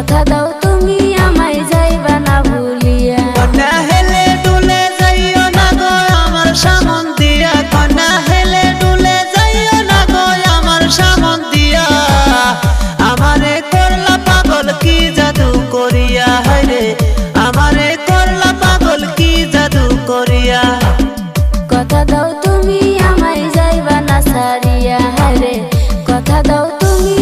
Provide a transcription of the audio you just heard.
কথা দাও তুমি আমায় যাইবা না ভুলিয়া। কন্যা হেলে ডুলে যাইও না গো আমার সামন দিয়া কন্যা হেলে ডুলে যাইও না গো আমার সামন দিয়া আমারে করলা পাগল কি জাদু করিয়া? হরে আমারে করলা পাগল কি জাদু করিয়া? কথা দাও তুমি আমায় যাইবা না সারিয়া হরে কথা দাও তুমি